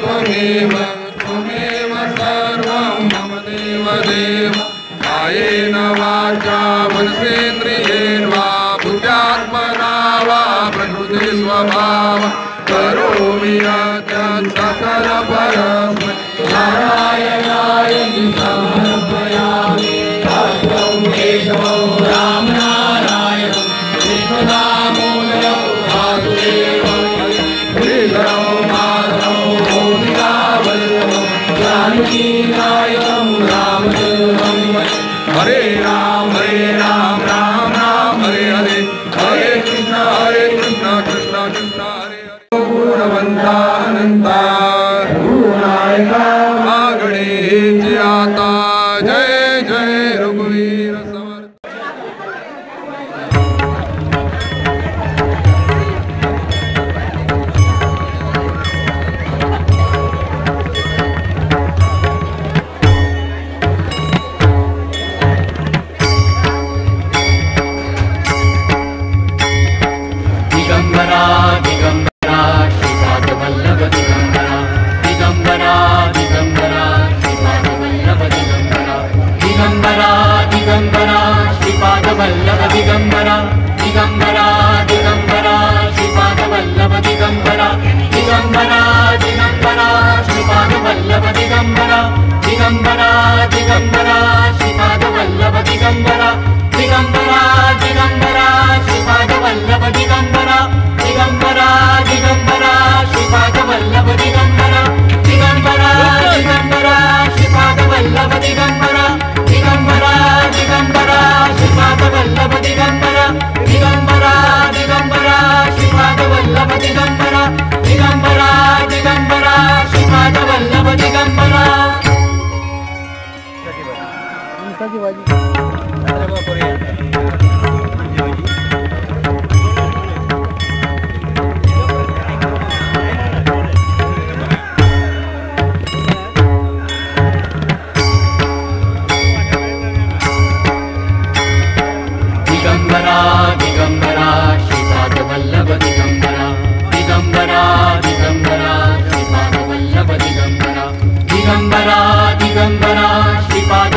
त्वमेव त्वमेव सर्वं मम देवदेव कायेन वाचा मनसेन्द्रियेर्वा भुजात्मना वा प्रकृतिस्वभाव भगवान की नायकम राम हम हरे राम हरे राम राम राम हरे हरे हरे कृष्णा हरे कृष्णा कृष्णा कृष्णा हरे हरे पूर्णवंता अनंता नायका गणेश आता जय जय रघुवीर ಮಾತಾಜಿ ಬಾಜಿ ದಿಗಂಬರ ದಿಗಂಬರ ಶ್ರೀಪಾದ ವಲ್ಲಭ ದಿಗಂಬರ ದಿಗಂಬರ ದಿಗಂಬರ ಶ್ರೀಪಾದ ವಲ್ಲಭ ದಿಗಂಬರ ದಿಗಂಬರ ದಿಗಂಬರ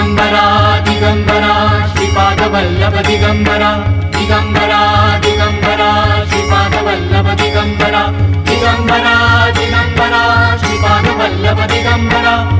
दिगम्बरा दिगम्बरा श्रीपादवल्लभ दिगम्बरा दिगम्बरा दिगम्बरा श्रीपादवल्लभ दिगम्बरा दिगम्बरा दिगम्बरा श्रीपादवल्लभ दिगम्बरा।